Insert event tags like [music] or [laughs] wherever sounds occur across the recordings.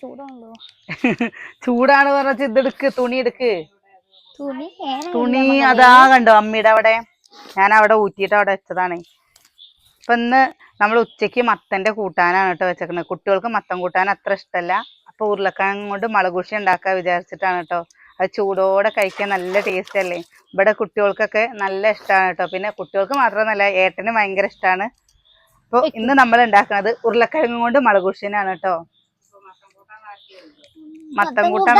ചൂടാണല്ലോ [laughs] ചൂടാണ് പറഞ്ഞ ഇതെടുക്ക് തുണി എടുക്ക്. തുണി അതാ കണ്ടോ അമ്മയുടെ അവിടെ. ഞാൻ അവിടെ ഊറ്റിയിട്ട് അവിടെ വെച്ചതാണ്. ഇപ്പൊ ഇന്ന് നമ്മൾ ഉച്ചയ്ക്ക് മത്തന്റെ കൂട്ടാനാണ് കേട്ടോ വെച്ചേക്കുന്നത് കുട്ടികൾക്ക് മത്തൻ കൂട്ടാൻ അത്ര ഇഷ്ടല്ല. അപ്പൊ ഉരുളക്കിഴങ്ങ് കൊണ്ട് മുളകുശി ഉണ്ടാക്കാൻ വിചാരിച്ചിട്ടാണ് കേട്ടോ. അത് ചൂടോടെ കഴിക്കാൻ നല്ല ടേസ്റ്റ് അല്ലേ. ഇവിടെ കുട്ടികൾക്കൊക്കെ നല്ല ഇഷ്ടമാണ് കേട്ടോ. പിന്നെ കുട്ടികൾക്ക് മാത്രമല്ല ഏട്ടന് ഭയങ്കര ഇഷ്ടമാണ് അപ്പൊ ഇന്ന് നമ്മൾ ഉണ്ടാക്കുന്നത് ഉരുളക്കിഴങ്ങ് കൊണ്ട് മുളകുശിനാണ് കേട്ടോ. മത്തൻ കൂട്ടാൻ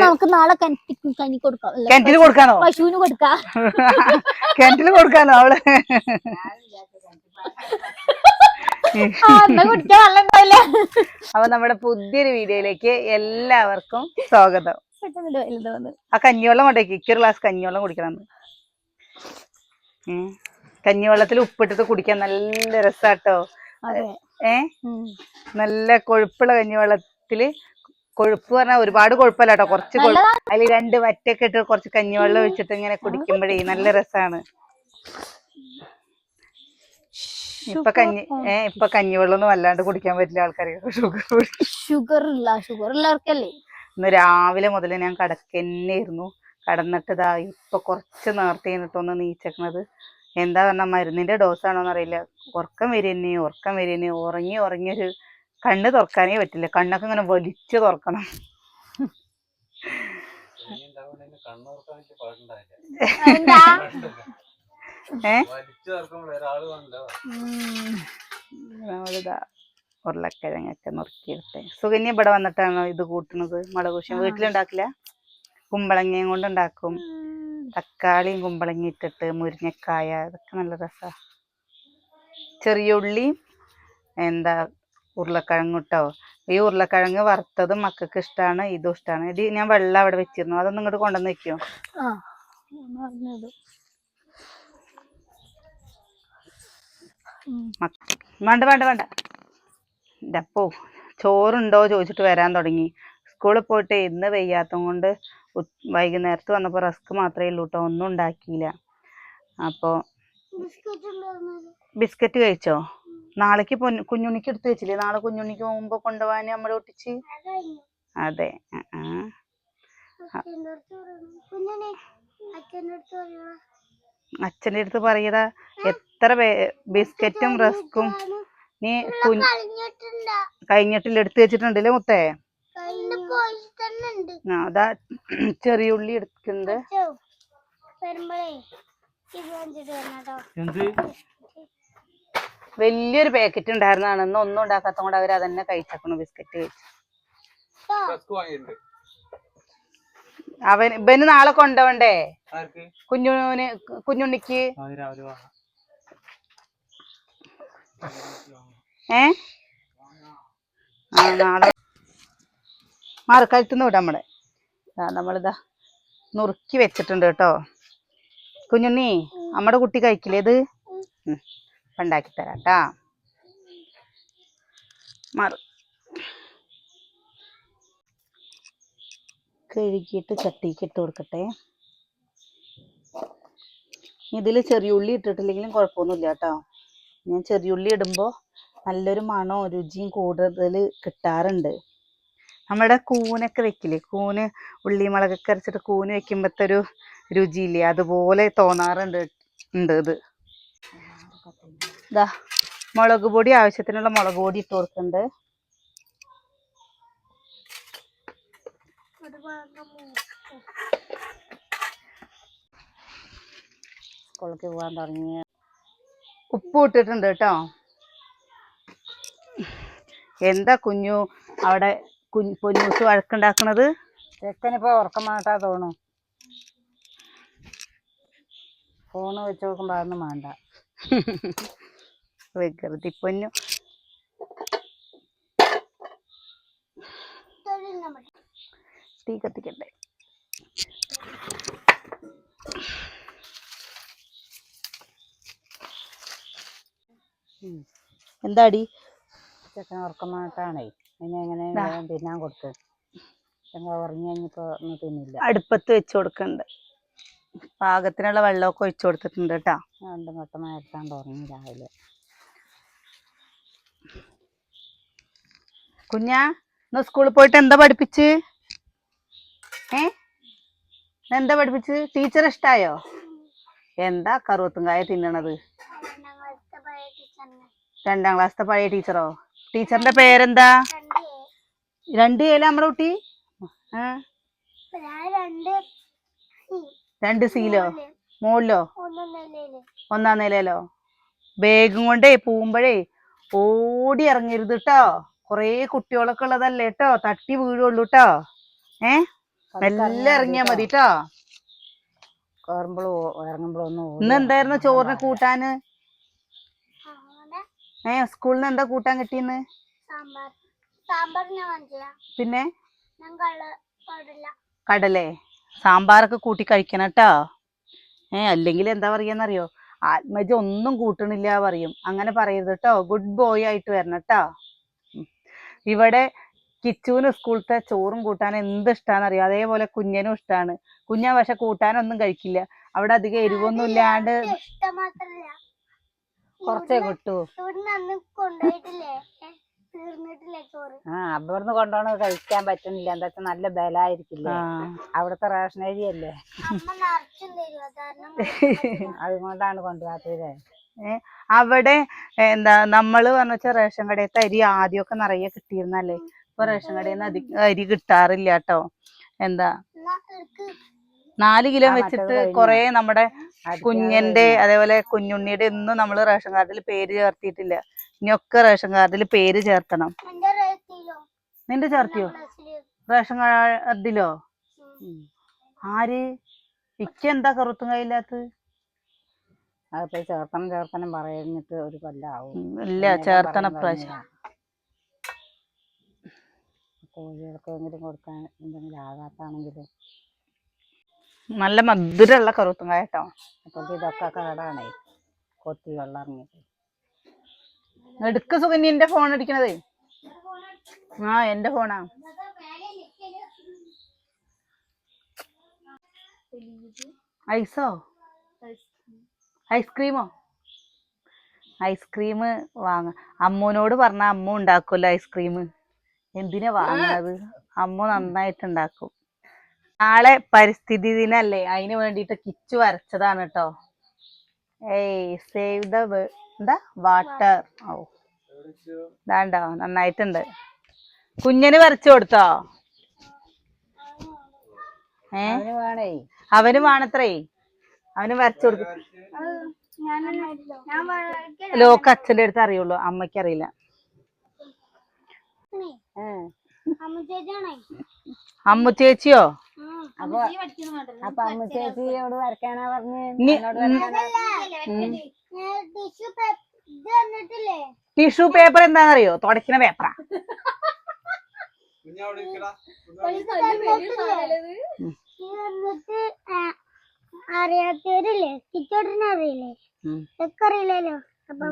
നമുക്ക് നാളെ കിണറ്റിൽ കൊടുക്കാനോ? പശുവിന് കൊടുക്കാം. [laughs] കിണറ്റിൽ കൊടുക്കാനോ അവൾ? അപ്പൊ നമ്മുടെ പുതിയൊരു വീഡിയോയിലേക്ക് എല്ലാവർക്കും സ്വാഗതം. ആ കഞ്ഞിവെള്ളം കൊണ്ടേക്ക് ഇക്കൊരു ഗ്ലാസ് കഞ്ഞിവെള്ളം കുടിക്കണം. കഞ്ഞിവെള്ളത്തിൽ ഉപ്പിട്ടിട്ട് കുടിക്കാൻ നല്ല രസാട്ടോ. ഏ. നല്ല കൊഴുപ്പുള്ള കഞ്ഞിവെള്ളത്തിൽ കൊഴുപ്പ് പറഞ്ഞാൽ ഒരുപാട് കൊഴുപ്പല്ല കേട്ടോ കുറച്ച് കൊഴുപ്പ് അതിൽ രണ്ട് വറ്റൊക്കെ ഇട്ട് കുറച്ച് കഞ്ഞിവെള്ളം ഒഴിച്ചിട്ട് ഇങ്ങനെ കുടിക്കുമ്പോഴേ നല്ല രസാണ്. ഇപ്പൊ കഞ്ഞി ഏ ഇപ്പൊ കഞ്ഞിവെള്ളം ഒന്നും വല്ലാണ്ട് കുടിക്കാൻ പറ്റില്ല ആൾക്കാർക്ക് ഷുഗർ ഷുഗർ ഇല്ല ഷുഗർ ഉള്ളവർക്കല്ലേ ഇന്ന് രാവിലെ മുതൽ ഞാൻ കടക്കന്നെയായിരുന്നു. കടന്നിട്ട് ഇതാ ഇപ്പൊ കുറച്ച് നേരത്തെ ഒന്ന് നീച്ചേക്കണത്. എന്താ പറഞ്ഞ മരുന്നിന്റെ ഡോസ് ആണോന്ന് അറിയില്ല ഉറക്കം വരുന്നേ ഉറക്കം വരുന്നേ ഉറങ്ങി ഉറങ്ങിയൊരു കണ്ണ് തുറക്കാനേ പറ്റില്ല. കണ്ണൊക്കെ ഇങ്ങനെ വലിച്ചു തുറക്കണം. ഉരുളക്കിഴങ്ങൊക്കെ നുറുക്കിയെടുത്തെ സുകന്യ ഇവിടെ വന്നിട്ടാണോ ഇത് കൂട്ടുന്നത് മുളകുശം വീട്ടിലുണ്ടാക്കില്ല? കുമ്പളങ്ങയും കൊണ്ട് ഉണ്ടാക്കും. തക്കാളിയും കുമ്പളങ്ങി ഇട്ടിട്ട് മുരിങ്ങക്കായ. അതൊക്കെ നല്ല രസാ. ചെറിയ ഉള്ളിയും എന്താ ഉരുളക്കിഴങ്ങ് ഇട്ടോ ഈ ഉരുളക്കിഴങ്ങ് വറുത്തതും മക്കൾക്ക് ഇഷ്ടമാണ് ഇതും ഇഷ്ടമാണ് ഇത് ഞാൻ വെള്ളം അവിടെ വെച്ചിരുന്നു. അതൊന്നും ഇങ്ങോട്ട് കൊണ്ടുവന്ന് ഉം. വേണ്ട വേണ്ട വേണ്ട. ഇതപ്പോ അപ്പോ ചോറുണ്ടോ ചോദിച്ചിട്ട് വരാൻ തുടങ്ങി. സ്കൂളിൽ പോയിട്ട് ഇന്ന് വെയ്യാത്തത് കൊണ്ട് വൈകുന്നേരത്ത് വന്നപ്പോൾ റസ്ക് മാത്രമേ ഉള്ളൂ കേട്ടോ ഒന്നും ഉണ്ടാക്കിയില്ല. അപ്പോൾ ബിസ്ക്കറ്റ് കഴിച്ചോ? നാളേക്ക് പൊന്നു കുഞ്ഞുണ്ണിക്ക് എടുത്ത് വെച്ചില്ലേ? നാളെ കുഞ്ഞുണ്ണിക്ക് പോകുമ്പോ കൊണ്ടുപോകാൻ നമ്മൾ ഒട്ടിച്ച്? അതെ. ആ. അച്ഛന്റെ അടുത്ത് പറയടാ എത്ര ബിസ്ക്കറ്റും റസ്കും. നീ കുഞ്ഞ് കഴിഞ്ഞിട്ടില്ല എടുത്ത് വെച്ചിട്ടുണ്ടല്ലേ മുത്തേ? അതാ ചെറിയ ഉള്ളി എടുക്കുന്നുണ്ട്. എന്ത്? വലിയൊരു പാക്കറ്റ് ഉണ്ടായിരുന്നതാണ് ഇന്ന് ഒന്നും ഉണ്ടാക്കാത്ത കൊണ്ട് അവർ അതന്നെ കഴിച്ചേക്കണു ബിസ്ക്കറ്റ് കഴിച്ചു. അവന് അവൻ ഇവന് നാളെ കൊണ്ടുപോണ്ടേ ആർക്ക്? കുഞ്ഞുന് കുഞ്ഞുണ്ണിക്ക്? ഏ? ആ നാളെ. മാറി കഴുത്തുനിന്ന് വിടാം നമ്മളെ. ആ നമ്മളിതാ നുറുക്കി വെച്ചിട്ടുണ്ട് കേട്ടോ. കുഞ്ഞുണ്ണി നമ്മുടെ കുട്ടി കഴിക്കില്ലേ ഇത്? ഉണ്ടാക്കി തരാം കേട്ടാ മാറ്. കഴുകിയിട്ട് ചട്ടിക്ക് ഇട്ട് കൊടുക്കട്ടെ. ഇതിൽ ചെറിയ ഉള്ളി ഇട്ടിട്ടില്ലെങ്കിലും കുഴപ്പമൊന്നുമില്ല കേട്ടോ. ഞാൻ ചെറിയുള്ളി ഇടുമ്പോൾ നല്ലൊരു മണവും രുചിയും കൂടുതൽ കിട്ടാറുണ്ട്. നമ്മുടെ കൂനൊക്കെ വെക്കില്ലേ? കൂന് ഉള്ളി മുളകൊക്കെ അരച്ചിട്ട് കൂന് വെക്കുമ്പോഴത്തെ ഒരു രുചിയില്ലേ? അതുപോലെ തോന്നാറുണ്ട് ഉണ്ട് ഇത്. ഇതാ മുളക് പൊടി ആവശ്യത്തിനുള്ള മുളക് പൊടി ഇട്ട് കൊടുക്കുന്നുണ്ട്. സ്കൂളിലേക്ക് പോകാൻ തുടങ്ങിയ ഉപ്പ് ഇട്ടിട്ടുണ്ട് കേട്ടോ. എന്താ കുഞ്ഞു അവിടെ പൊന്നൂസ് വഴക്കുണ്ടാക്കണത്? ചെക്കനിപ്പോ ഉറക്കം മാറ്റാ തോന്നു ഫോണ് വെച്ച് നോക്കുമ്പോ അതൊന്നും വേണ്ട. വികൃതി പൊന്നു തീ കത്തിക്കട്ടെ. എന്താടി? ചെക്കൻ ഉറക്കം മാറ്റാണേ പിന്നെ എങ്ങനെ തിന്നാൻ കൊടുത്ത് ചെങ്ങ ഉറങ്ങി കഴിഞ്ഞിപ്പോ ഒന്നും തിന്നില്ല. അടുപ്പത്ത് വെച്ച് കൊടുക്കണ്ട്. പാകത്തിനുള്ള വെള്ളമൊക്കെ ഒഴിച്ചു കൊടുത്തിട്ടുണ്ട് കേട്ടാ. രണ്ടും മേടിച്ചാണ്ട് ഉറങ്ങി രാവിലെ. കുഞ്ഞാ ഇന്ന് സ്കൂളിൽ പോയിട്ട് എന്താ പഠിപ്പിച്ച്? ഏ? എന്താ പഠിപ്പിച്ച്? ടീച്ചർ ഇഷ്ടായോ? എന്താ കറുവത്തുങ്കായ തിന്നണത്? രണ്ടാം ക്ലാസ്സിലെ പഴയ ടീച്ചറോ ടീച്ചറിന്റെ പേരെന്താ? രണ്ട് ഏല നമ്മുടെ കുട്ടി? രണ്ട് സീലോ? മോളിലോ? ഒന്നാം നിലയിലോ. ബാഗും കൊണ്ടേ പോകുമ്പോഴേ ഓടി ഇറങ്ങരുത് കേട്ടോ കൊറേ കുട്ടികളൊക്കെ ഉള്ളതല്ലേ കേട്ടോ തട്ടി വീഴുള്ളൂ കേട്ടോ ഏ? മെല്ലെ ഇറങ്ങിയാ മതി കേട്ടോ കയറുമ്പോഴും ഇറങ്ങുമ്പോഴും ഒന്നും ഇന്ന് എന്തായിരുന്നു ചോറിന് കൂട്ടാന്? ഏ സ്കൂളിൽ നിന്ന് എന്താ കൂട്ടാൻ കിട്ടിയെന്ന് സാമ്പാർ സാമ്പാർ ഞാൻ വാങ്ങിച്ചില്ല പിന്നെ കടലേ? സാമ്പാറൊക്കെ കൂട്ടി കഴിക്കണം കേട്ടോ ഏ അല്ലെങ്കിൽ എന്താ പറയാന്നറിയോ? ആത്മജ ഒന്നും കൂട്ടണില്ല പറയും. അങ്ങനെ പറയരുത് കേട്ടോ ഗുഡ് ബോയ് ആയിട്ട് വരണം കേട്ടോ ഇവിടെ കിച്ചുവിന് സ്കൂളത്തെ ചോറും കൂട്ടാൻ എന്ത് ഇഷ്ടാന്നറിയോ? അതേപോലെ കുഞ്ഞനും ഇഷ്ടാണ്. കുഞ്ഞാ പക്ഷെ കൂട്ടാനൊന്നും കഴിക്കില്ല. അവിടെ അധികം എരിവൊന്നും ഇല്ലാണ്ട് കുറച്ചേ കിട്ടൂ. ആ അവിടുന്ന് കൊണ്ടോണത് കഴിക്കാൻ പറ്റുന്നില്ല. എന്താ വെച്ചാൽ നല്ല ബലായിരിക്കില്ലേ അവിടുത്തെ റേഷൻ അരി അല്ലേ അമ്മ നിറച്ചും തരുക കാരണം [laughs] അതുകൊണ്ടാണ് കൊണ്ടുപോകാത്തത് അവിടെ എന്താ നമ്മൾ പറഞ്ഞ വെച്ചാൽ റേഷൻ കടയത്തെ അരി ആദ്യമൊക്കെ നിറയെ കിട്ടിയിരുന്നല്ലേ? ഇപ്പൊ റേഷൻ കടയിൽ നിന്ന് അധികം അരി കിട്ടാറില്ല കേട്ടോ എന്താ? നാല് കിലോ വെച്ചിട്ട്? കൊറേ നമ്മുടെ കുഞ്ഞന്റെ അതേപോലെ കുഞ്ഞുണ്ണിയുടെ ഒന്നും നമ്മൾ റേഷൻ കാർഡിൽ പേര് ചേർത്തിയിട്ടില്ല ഇനിയൊക്കെ റേഷൻ കാർഡിൽ പേര് ചേർത്തണം നിന്റെ ചേർത്തിയോ? റേഷൻ കാർഡിലോ. ആര്? ഇക്ക എന്താ കറുത്തും കയ്യില്ലാത്ത അതിപ്പോ ചേർത്തണം ചേർത്തണം പറഞ്ഞിട്ട് ഒരു കൊല്ലാവും. ഇല്ല ചേർത്തണ പ്രാവശ്യം കോഴികൾക്ക് എങ്കിലും കൊടുക്കാൻ എന്തെങ്കിലും ആകാത്താണെങ്കിലും. നല്ല മധുരമുള്ള കറുത്തും കായട്ടോ അപ്പൊ ഇതൊക്കെ കാടാണേ. കൊത്തി വെള്ളം ഇറങ്ങിയിട്ട് എടുക്ക സുകന്യന്റെ ഫോൺ അടിക്കണതേ. ആ എന്റെ ഫോണാ ഐസോ? ഐസ്ക്രീമോ? ഐസ്ക്രീം വാങ്ങ. അമ്മൂനോട് പറഞ്ഞ അമ്മ ഉണ്ടാക്കുമല്ലോ ഐസ്ക്രീം. എന്തിനാ വാങ്ങണത്? അമ്മ നന്നായിട്ട് ഉണ്ടാക്കും. നാളെ പരിസ്ഥിതി ദിനല്ലേ. അതിന് വേണ്ടിയിട്ട് കിച്ചു വരച്ചതാണ് കേട്ടോ. ഏയ് സേവ് ദ എന്താ? വാട്ടർ ഓ ഇതാണ്ടോ നന്നായിട്ടുണ്ട്. കുഞ്ഞന് വരച്ചു കൊടുത്തോ? ഏ? അവന് വേണത്രേ? അവന് വരച്ചു കൊടുക്കും. വരയ്ക്കാം. ലോക്ക് അച്ഛന്റെ അടുത്ത് അറിയുള്ളൂ. അമ്മയ്ക്ക് അറിയില്ല അമ്മു ചേച്ചിയോ? അപ്പൊ അപ്പൊ അമ്മ ചേച്ചിയോട് വരക്കാനാ പറഞ്ഞ് ടിഷ്യൂ പേപ്പർ എന്താണെന്നറിയോ? തുടക്കണ പേപ്പറാ. അറിയാത്തവരില്ലേ? അറിയില്ലേ? അറിയില്ലല്ലോ? അപ്പൊ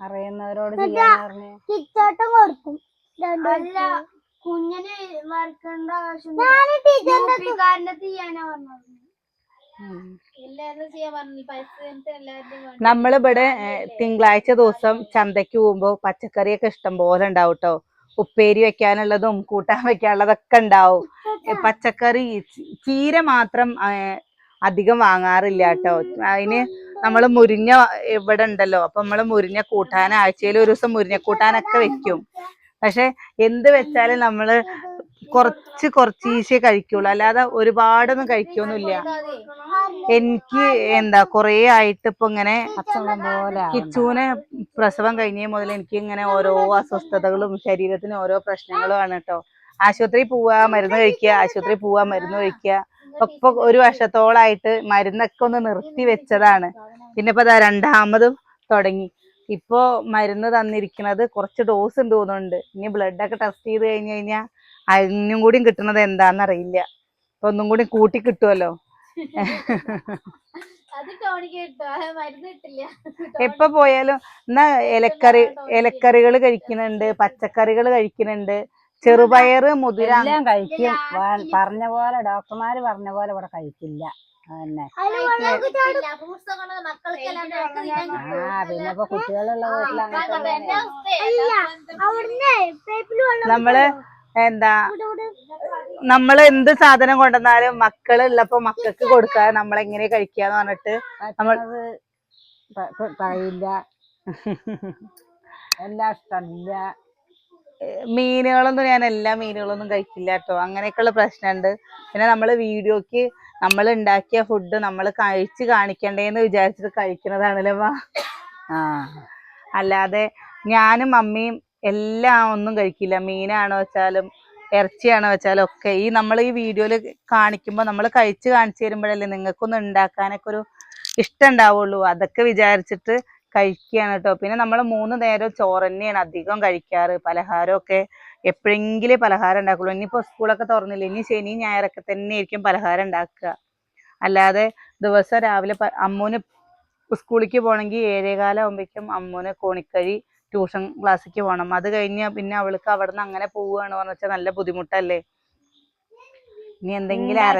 അറിയുന്നവരോട് കിച്ചോട്ടം കൊടുക്കും. അല്ല. കുഞ്ഞിന് വരക്കേണ്ട ആവശ്യം ഞാൻ ടീച്ചറിന്റെ ചെയ്യാനാ പറഞ്ഞത്. നമ്മളിവിടെ തിങ്കളാഴ്ച ദിവസം ചന്തയ്ക്ക് പോകുമ്പോ പച്ചക്കറിയൊക്കെ ഇഷ്ടം പോലെ ഉണ്ടാവും കേട്ടോ ഉപ്പേരി വെക്കാനുള്ളതും കൂട്ടാൻ വെക്കാനുള്ളതൊക്കെ ഉണ്ടാവും. പച്ചക്കറി ചീര മാത്രം അധികം വാങ്ങാറില്ല കേട്ടോ അതിന് നമ്മൾ മുരിഞ്ഞ ഇവിടെ ഉണ്ടല്ലോ. അപ്പൊ നമ്മൾ മുരിഞ്ഞ കൂട്ടാൻ ആഴ്ചയിൽ ഒരു ദിവസം മുരിഞ്ഞ കൂട്ടാനൊക്കെ വെക്കും. പക്ഷെ എന്ത് വെച്ചാലും നമ്മൾ കുറച്ച് കുറച്ച് ഈശയെ കഴിക്കുള്ളൂ. അല്ലാതെ ഒരുപാടൊന്നും കഴിക്കൊന്നുമില്ല. എനിക്ക് എന്താ കൊറേ ആയിട്ട് ഇപ്പൊ ഇങ്ങനെ കിച്ചൂനെ പ്രസവം കഴിഞ്ഞ മുതൽ എനിക്ക് ഇങ്ങനെ ഓരോ അസ്വസ്ഥതകളും ശരീരത്തിന് ഓരോ പ്രശ്നങ്ങളും ആണ് കേട്ടോ ആശുപത്രി പോവാ മരുന്ന് കഴിക്കുക ആശുപത്രി പോവാ മരുന്ന് കഴിക്കുക. ഇപ്പൊ ഒരു വർഷത്തോളായിട്ട് മരുന്നൊക്കെ ഒന്ന് നിർത്തി വെച്ചതാണ്. പിന്നെ ഇപ്പൊ രണ്ടാമതും തുടങ്ങി. ഇപ്പോ മരുന്ന് തന്നിരിക്കുന്നത് കുറച്ച് ഡോസ് ഉണ്ട് തോന്നുന്നുണ്ട്. ഇനി ബ്ലഡ് ഒക്കെ ടെസ്റ്റ് ചെയ്ത് കഴിഞ്ഞു കഴിഞ്ഞാൽ അതിനും കൂടിയും കിട്ടുന്നത് എന്താന്ന് അറിയില്ല. അപ്പൊ ഒന്നും കൂടി കൂട്ടി കിട്ടുമല്ലോ [laughs] എപ്പോ പോയാലും എന്നാ ഇലക്കറി ഇലക്കറികൾ കഴിക്കുന്നുണ്ട് പച്ചക്കറികൾ കഴിക്കുന്നുണ്ട്. ചെറുപയറ് മുതിര എല്ലാം കഴിക്കും. പറഞ്ഞ പോലെ ഡോക്ടർമാര് പറഞ്ഞ പോലെ ഇവിടെ കഴിക്കില്ല. പിന്നെ ഇപ്പൊ കുട്ടികളുള്ള വീട്ടിൽ നമ്മൾ എന്താ നമ്മൾ എന്ത് സാധനം കൊണ്ടുവന്നാലും മക്കൾ ഉള്ളപ്പോ മക്കൾക്ക് കൊടുക്കാതെ നമ്മളെങ്ങനെ കഴിക്കാന്ന് പറഞ്ഞിട്ട് നമ്മൾ- പറയില്ല എല്ലാം ഇഷ്ടമില്ല മീനുകളൊന്നും ഞാൻ എല്ലാ മീനുകളൊന്നും കഴിക്കില്ല കേട്ടോ. അങ്ങനെയൊക്കെയുള്ള പ്രശ്നമുണ്ട്. പിന്നെ നമ്മൾ വീഡിയോക്ക് നമ്മൾ ഉണ്ടാക്കിയ ഫുഡ് നമ്മൾ കഴിച്ച് കാണിക്കണ്ടേന്ന് വിചാരിച്ചിട്ട് കഴിക്കുന്നതാണല്ലേ വാ. ആ. അല്ലാതെ ഞാനും മമ്മിയും എല്ലാം ഒന്നും കഴിക്കില്ല. മീനാണോ വെച്ചാലും ഇറച്ചിയാണോ വെച്ചാലും ഒക്കെ ഈ നമ്മൾ ഈ വീഡിയോയിൽ കാണിക്കുമ്പോൾ നമ്മൾ കഴിച്ച് കാണിച്ചു തരുമ്പോഴല്ലേ നിങ്ങൾക്കൊന്ന് ഉണ്ടാക്കാനൊക്കെ ഒരു ഇഷ്ടം ഉണ്ടാവുള്ളൂ. അതൊക്കെ വിചാരിച്ചിട്ട് കഴിക്കുകയാണ് കേട്ടോ. പിന്നെ നമ്മൾ മൂന്ന് നേരം ചോറ് തന്നെയാണ് അധികം കഴിക്കാറ്. പലഹാരമൊക്കെ എപ്പോഴെങ്കിലും പലഹാരം ഉണ്ടാക്കുള്ളൂ. ഇനിയിപ്പോൾ സ്കൂളൊക്കെ തുറന്നില്ല ഇനി ശനി ഞായറൊക്കെ തന്നെ ആയിരിക്കും പലഹാരം ഉണ്ടാക്കുക. അല്ലാതെ ദിവസം രാവിലെ അമ്മൂന് സ്കൂളിലേക്ക് പോകണമെങ്കിൽ ഏഴേകാലം ആകുമ്പോഴേക്കും അമ്മൂന് കോണിക്കഴി ട്യൂഷൻ ക്ലാസ്സിലേക്ക് പോകണം. അത് കഴിഞ്ഞ് പിന്നെ അവൾക്ക് അവിടെ നിന്ന് അങ്ങനെ പോവുകയാണ് പറഞ്ഞു വെച്ചാൽ നല്ല ബുദ്ധിമുട്ടല്ലേ? ഇനി എന്തെങ്കിലും അവർ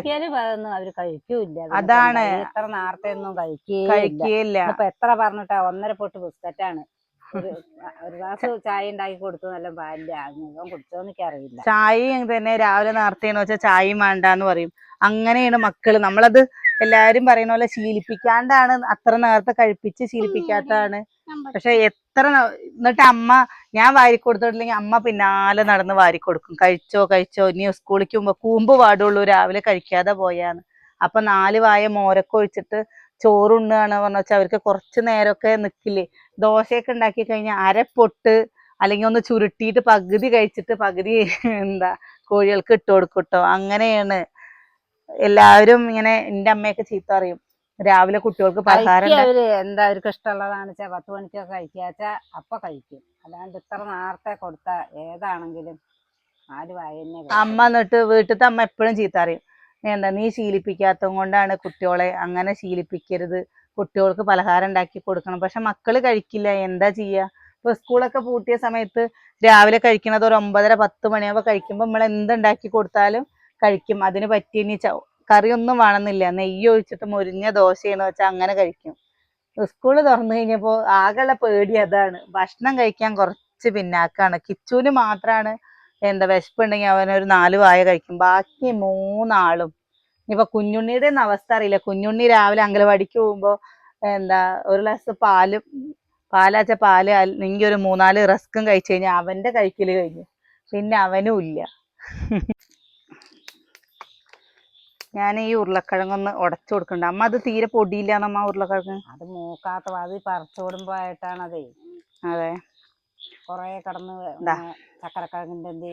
കഴിക്കൂല അതാണ്. എത്ര നേരത്തെ ഒന്നും കഴിക്കുകയില്ല കഴിക്കുകയില്ല ഇപ്പൊ എത്ര പറഞ്ഞിട്ടാ ഒന്നര പൊട്ട് ബിസ്ക്കറ്റാണ്. ഒരു ഒരു ഗ്ലാസ് ചായ ഉണ്ടാക്കി കൊടുത്തു നല്ല ചായയും തന്നെ രാവിലെ നേർത്തേന്ന് വെച്ചാൽ ചായയും വേണ്ടാന്ന് പറയും. അങ്ങനെയാണ് മക്കൾ. നമ്മളത് എല്ലാരും പറയുന്ന പോലെ ശീലിപ്പിക്കാണ്ടാണ് അത്ര നേരത്തെ കഴിപ്പിച്ച് ശീലിപ്പിക്കാത്തതാണ്. പക്ഷെ എത്ര എന്നിട്ട് അമ്മ ഞാൻ വാരി കൊടുത്തിട്ടില്ലെങ്കിൽ അമ്മ പിന്നാലെ നടന്ന് വാരി കൊടുക്കും. കഴിച്ചോ കഴിച്ചോ ഇനി സ്കൂളിലേക്ക് പോകുമ്പോ കൂമ്പ് പാടുള്ളൂ രാവിലെ കഴിക്കാതെ പോയാന്ന്. അപ്പൊ നാല് വായ മോരൊക്കെ ഒഴിച്ചിട്ട് ചോറുണ്ണാണ് പറഞ്ഞു വെച്ചാൽ അവർക്ക് കുറച്ച് നേരമൊക്കെ നിക്കില്ലേ? ദോശയൊക്കെ ഉണ്ടാക്കി കഴിഞ്ഞാൽ അരപ്പൊട്ട് അല്ലെങ്കിൽ ഒന്ന് ചുരുട്ടിയിട്ട് പകുതി കഴിച്ചിട്ട് പകുതി എന്താ കോഴികൾക്ക് ഇട്ട് കൊടുക്കട്ടോ അങ്ങനെയാണ്. എല്ലാവരും ഇങ്ങനെ എന്റെ അമ്മയൊക്കെ ചീത്ത അറിയും രാവിലെ കുട്ടികൾക്ക് പലഹാരം എന്താ അവർക്ക് ഇഷ്ടമുള്ളതാണ് വെച്ചാൽ പത്ത് മണിക്കൊക്കെ കഴിക്കാച്ചാ അപ്പൊ കഴിക്കും. അല്ലാണ്ട് ഇത്ര നേരത്തെ കൊടുത്ത ഏതാണെങ്കിലും നാല് വായന്നെ അമ്മ എന്നിട്ട് വീട്ടിലത്തെ അമ്മ എപ്പോഴും ചീത്ത അറിയും എന്താ നീ ശീലിപ്പിക്കാത്തത് കൊണ്ടാണ് കുട്ടികളെ അങ്ങനെ ശീലിപ്പിക്കരുത്. കുട്ടികൾക്ക് പലഹാരം ഉണ്ടാക്കി കൊടുക്കണം. പക്ഷെ മക്കൾ കഴിക്കില്ല. എന്താ ചെയ്യുക ഇപ്പൊ സ്കൂളൊക്കെ പൂട്ടിയ സമയത്ത് രാവിലെ കഴിക്കണത് ഒരു ഒമ്പതര പത്ത് മണിയാകുമ്പോ കഴിക്കുമ്പോ നമ്മൾ എന്തുണ്ടാക്കി കൊടുത്താലും കഴിക്കും. അതിന് പറ്റി ഇനി കറിയൊന്നും വേണമെന്നില്ല. നെയ്യ് ഒഴിച്ചിട്ട് മുരിഞ്ഞ ദോശയെന്ന് വെച്ചാൽ അങ്ങനെ കഴിക്കും. സ്കൂൾ തുറന്നു കഴിഞ്ഞപ്പോ ആകെയുള്ള പേടി അതാണ്. ഭക്ഷണം കഴിക്കാൻ കുറച്ച് പിന്നാക്കാണ്. കിച്ചൂന് മാത്രാണ് എന്താ വിശപ്പുണ്ടെങ്കിൽ അവനൊരു നാല് വായ കഴിക്കും. ബാക്കി മൂന്നാളും ഇപ്പൊ കുഞ്ഞുണ്ണിയുടെ ഒന്നും അവസ്ഥ അറിയില്ല. കുഞ്ഞുണ്ണി രാവിലെ അംഗനവാടിക്ക് പോകുമ്പോ എന്താ ഒരു ഗ്ലാസ് പാലും പാലാച്ച പാൽ അല്ലെങ്കിൽ ഒരു മൂന്നാൽ റസ്ക്കും കഴിച്ചു കഴിഞ്ഞാൽ അവന്റെ കഴിക്കൽ കഴിഞ്ഞു. പിന്നെ അവനും ഇല്ല. ഞാൻ ഈ ഉരുളക്കിഴങ്ങൊന്ന് ഉടച്ചു കൊടുക്കണ്ട. അമ്മ അത് തീരെ പൊടിയില്ല അമ്മ ഉരുളക്കിഴങ്ങ്? അത് മൂക്കാത്ത അത് ആയിട്ടാണ് അതേ അതെ. കൊറേ കടന്ന് ചക്കരക്കിഴങ്ങിന്റെ എന്ത്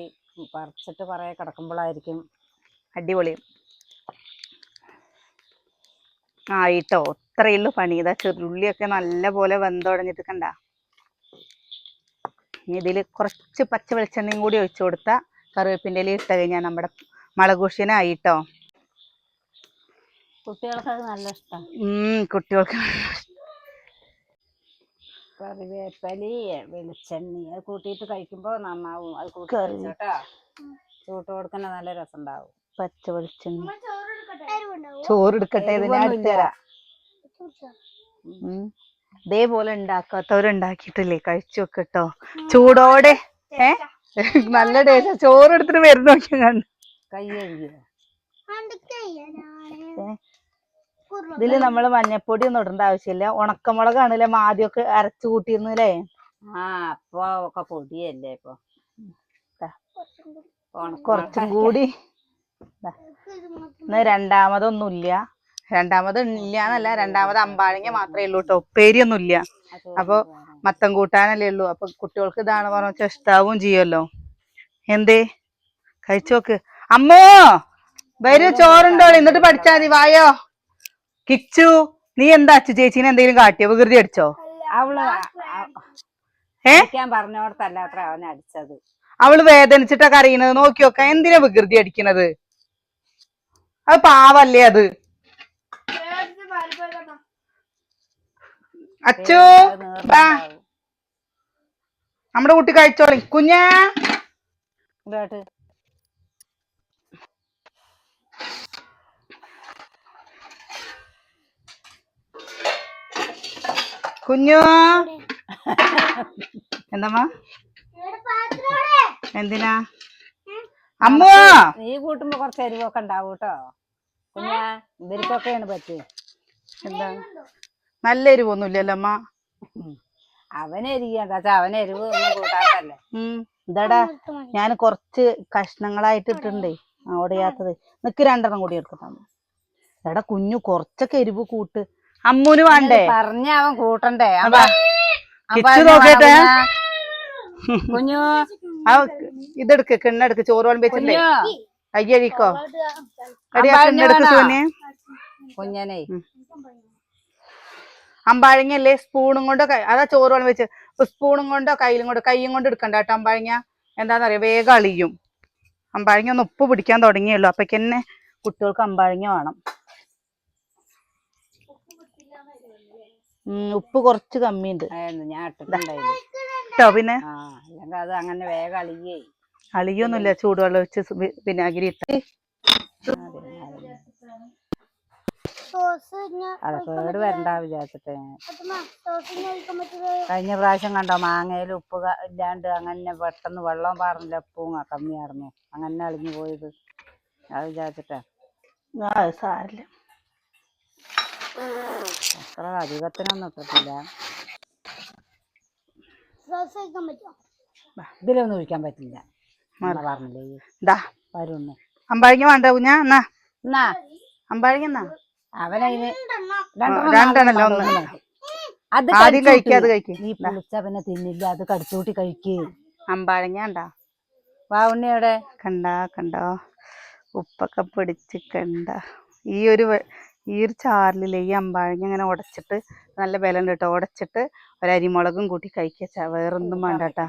പറിച്ചിട്ട് കൊറേ കിടക്കുമ്പോഴായിരിക്കും അടിപൊളി. ആയിട്ടോ ഇത്രയേ ഉള്ളൂ പണി. ഇതാ ചെറുള്ളിയൊക്കെ നല്ല പോലെ വെന്തുടഞ്ഞിട്ട് കണ്ട ഇനി ഇതിൽ കുറച്ച് പച്ച വെളിച്ചെണ്ണയും കൂടി ഒഴിച്ചു കൊടുത്ത കറിവേപ്പിന്റെ ഇല ഇട്ട് കഴിഞ്ഞാൽ നമ്മുടെ മളകൂഷിനായിട്ടോ കുട്ടികൾക്ക് അത് നല്ല ഇഷ്ടം. ഉം കുട്ടികൾക്ക് കറിവേപ്പലി വെളിച്ചെണ്ണി അത് കൂട്ടിയിട്ട് കഴിക്കുമ്പോ നന്നാവും. അത് കൂട്ടി ചൂട്ട് കൊടുക്കുന്ന നല്ല രസം ഉണ്ടാവും പച്ച വെളിച്ചെണ്ണ. ചോറ് എടുക്കട്ടെ ഞാൻ എടുത്തു തരാം ഉം. ഇതേപോലെ ഉണ്ടാക്കാത്തവരുണ്ടാക്കിയിട്ടില്ലേ? കഴിച്ചു വെക്കട്ടോ ചൂടോടെ ഏ? നല്ല ടേസ്റ്റ്. ചോറ് എടുത്തിട്ട് വരുന്ന നോക്കി കണ്ടു ഇതിൽ നമ്മൾ മഞ്ഞപ്പൊടി ഒന്നും ഇടേണ്ട ആവശ്യമില്ല. ഉണക്കമുളകാണല്ലേ ആദ്യമൊക്കെ അരച്ചു കൂട്ടിയിരുന്നല്ലേ? ആ അപ്പൊ ഒക്കെ പൊടിയല്ലേ ഇപ്പൊ. കൊറച്ചും കൂടി. ഇന്ന് രണ്ടാമതൊന്നുമില്ല. രണ്ടാമത് ഇല്ല എന്നല്ല രണ്ടാമത് അമ്പാഴങ്ങ മാത്രമേ ഉള്ളൂ കേട്ടോ ഉപ്പേരി ഒന്നും ഇല്ല അപ്പൊ മത്തം കൂട്ടാനല്ലേ ഉള്ളൂ. അപ്പൊ കുട്ടികൾക്ക് ഇതാണ് പറഞ്ഞ ഇഷ്ടാവും ചെയ്യുമല്ലോ. എന്തേ? കഴിച്ചു നോക്ക്. അമ്മോ വരൂ ചോറുണ്ടോ? എന്നിട്ട് പഠിച്ചാ മതി വായോ. കിച്ചു നീ എന്താ അച്ഛ ചേച്ചീനെ എന്തെങ്കിലും കാട്ടിയോ? വികൃതി അടിച്ചോ? അവൾ? പറഞ്ഞോടത്തല്ല അത്ര അവനെ അടിച്ചത് അവൾ വേദനിച്ചിട്ടൊക്കെ അറിയണത്. നോക്കിയോക്ക എന്തിനാ വികൃതി അടിക്കണത്? അത് പാവല്ലേ അത്? അച്ചു. നമ്മുടെ കുട്ടി കഴിച്ചോളി. കുഞ്ഞാ. കുഞ്ഞു. എന്തമ്മ എന്തിനാ? അമ്മോ! നീ കൂട്ടുമ്പോ കുറച്ച് എരിവൊക്കെ ഉണ്ടാവും കേട്ടോ പിന്നെ ഇവർക്കൊക്കെയാണ് പറ്റി എന്താ? നല്ല എരിവൊന്നുമില്ലല്ലോ അമ്മ. അവന് അവന് എരിവ് ഒന്നും കൂട്ടാത്തല്ലേ എന്താടാ? ഞാൻ കുറച്ച് കഷ്ണങ്ങളായിട്ട് ഇട്ടിട്ടുണ്ടേ. ഓടിയാത്തത്. നിക്ക് രണ്ടെണ്ണം കൂടി എടുക്കട്ടെ എടാ കുഞ്ഞു കുറച്ചൊക്കെ എരിവ് കൂട്ട്. അമ്മൂന് വേണ്ടേ? പറഞ്ഞ അവൻ കൂട്ടണ്ടേ. നോക്കട്ടെ. കുഞ്ഞു ആ ഇതെടുക്ക് കിണ്ണെടുക്ക് ചോറ് വിളമ്പിച്ചില്ലേ അയ്യഴിക്കോ എടി ആ അമ്പാഴങ്ങ കിണ്ണെടുക്ക്? സുനെ കുഞ്ഞനെ. അമ്പാഴങ്ങല്ലേ സ്പൂണും കൊണ്ടോ കൈ- അതാ ചോറ് വെച്ച്. സ്പൂണും കൊണ്ടോ കയ്യിലും കൊണ്ടോ കൈയും കൊണ്ട് എടുക്കണ്ട കേട്ടോ അമ്പാഴങ്ങ. എന്താന്നറിയോ? വേഗം അളിയും. അമ്പാഴങ്ങ ഒന്ന് ഉപ്പ് പിടിക്കാൻ തുടങ്ങിയുള്ളൂ അപ്പക്കന്നെ കുട്ടികൾക്ക് അമ്പാഴങ്ങ വേണം. ഉപ്പ് കുറച്ച് കമ്മിയുണ്ട്. ഞാൻ കേട്ടോ പിന്നെ? അല്ലെങ്കിൽ അത് അങ്ങനെ വേഗം അളിയേ. അളിയൊന്നുമില്ല ചൂടുവെള്ളം ഒഴിച്ച് സ് വി- വിനാഗിരി ഇട്ട്. അതൊക്കെ വരണ്ട വിചാരിച്ചിട്ട്. കഴിഞ്ഞ പ്രാവശ്യം കണ്ടോ മാങ്ങയിൽ ഉപ്പ് ഇല്ലാണ്ട് അങ്ങനെ പെട്ടെന്ന് വെള്ളം പാർന്നില്ല ഉപ്പും കമ്മിയായിരുന്നു. അങ്ങനെ അളിഞ്ഞു പോയത്. അത് വിചാരിച്ചിട്ടാ. സാരില്ല. അത്ര അധികത്തിനൊന്നും ഇട്ടിട്ടില്ല. ഇതിലൊന്നും ഒഴിക്കാൻ പറ്റില്ല. പറഞ്ഞില്ലേ? ദാ. വരുന്നു. അമ്പാഴങ്ങ വേണ്ട കുഞ്ഞാ എന്നാ? എന്നാ? അമ്പാഴങ്ങ എന്നാ? അവനതിന് രണ്ടെണ്ണല്ലോ ഒന്ന്. അത് ആദ്യം കടിച്ചു കഴിക്കുക അത് കൂട്ടി. കഴിക്കുക നീ പുളിച്ച പിന്നെ തിന്നില്ല അത് കടിച്ചൂട്ടി കഴിക്ക്. അമ്പാഴങ്ങ ഉണ്ടാ വാ ഉണ്ണി എവിടെ കണ്ട കണ്ടോ? ഉപ്പൊക്കെ പിടിച്ച് കണ്ട? ഈ ഒരു ഈ ഒരു ചാറിലെ ഈ അമ്പാഴങ്ങ ഇങ്ങനെ ഉടച്ചിട്ട് നല്ല ബലം ഉണ്ട് കേട്ടോ ഉടച്ചിട്ട് ഒരു അരിമുളകും കൂട്ടി കഴിക്കാ വേറൊന്നും വേണ്ട കേട്ടാ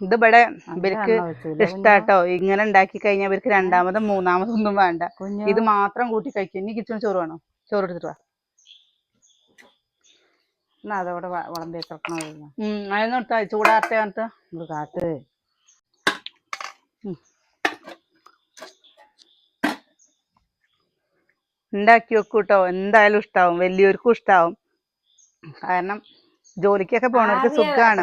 ഇത് ഇവിടെ ഇവർക്ക് ഇഷ്ടാട്ടോ. ഇങ്ങനെ ഉണ്ടാക്കി കഴിഞ്ഞാൽ ഇവർക്ക് രണ്ടാമതും മൂന്നാമതും ഒന്നും വേണ്ട ഇത് മാത്രം കൂട്ടി കഴിക്കും. ഇനി കിച്ചൺ ചോറ് വേണോ? ചോറ് എടുത്തിട്ട് വാ. എന്നാ അതോടെ വിളമ്പി കിടക്കണമായിരുന്നു ഇത് കാട്ട് ഉണ്ടാക്കി വെക്കും കേട്ടോ എന്തായാലും ഇഷ്ടാവും. വലിയവർക്കും ഇഷ്ടാവും. കാരണം ജോലിക്കൊക്കെ പോണവർക്ക് സുഖാണ്.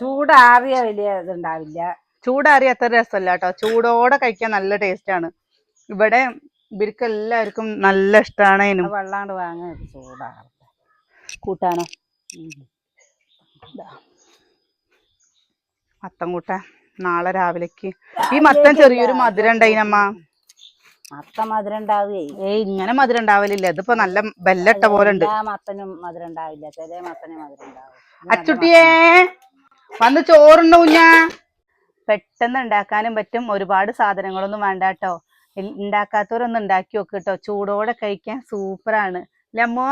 ചൂടാറിയാവില്ല ചൂടാറിയ വലിയ ഇതുണ്ടാവില്ല. ചൂടാറിയ അത്ര രസമല്ല കേട്ടോ ചൂടോടെ കഴിക്കാൻ നല്ല ടേസ്റ്റ് ആണ് ഇവിടെ ഇവർക്ക് എല്ലാവർക്കും നല്ല ഇഷ്ടമാണ് വെള്ളാണ്ട് വാങ്ങാൻ ചൂടാറി കൂട്ടാനോ മത്തം കൂട്ടാൻ നാളെ രാവിലേക്ക്. ഈ മത്തം ചെറിയൊരു മധുരം ഉണ്ടായിനമ്മ. മത്തം മധുരം ഉണ്ടാവുകയേ ഏയ് ഇങ്ങനെ മധുരം ഉണ്ടാവലില്ല. ഇതിപ്പോ നല്ല ബെല്ലട്ട പോലെ ഉണ്ട് മത്തനും മധുരം ഉണ്ടാവില്ല. ചില മത്തനും മധുരം ഉണ്ടാവും. അച്ചുട്ടിയേ വന്ന് ചോറുണ്ടോ കുഞ്ഞാ പെട്ടെന്ന് ഉണ്ടാക്കാനും പറ്റും. ഒരുപാട് സാധനങ്ങളൊന്നും വേണ്ട കേട്ടോ ഉണ്ടാക്കാത്തവരൊന്നും ഉണ്ടാക്കി നോക്ക് കേട്ടോ. ചൂടോടെ കഴിക്കാൻ സൂപ്പറാണ്. അല്ലേ ചോറിനത്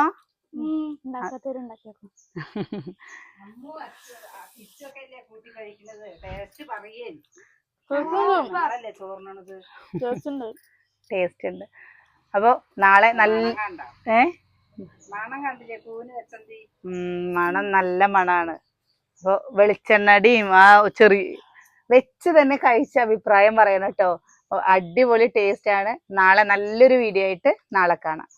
ടേസ്റ്റ് ഉണ്ട് അപ്പൊ നാളെ നല്ല ഏ? മണം നല്ല മണാണ്. അപ്പൊ വെളിച്ചെണ്ണടിയും ആ ചെറിയ വെച്ച് തന്നെ കഴിച്ച അഭിപ്രായം പറയണം കേട്ടോ. അടിപൊളി ടേസ്റ്റ് ആണ് നാളെ നല്ലൊരു വീഡിയോ ആയിട്ട് നാളെ കാണാം.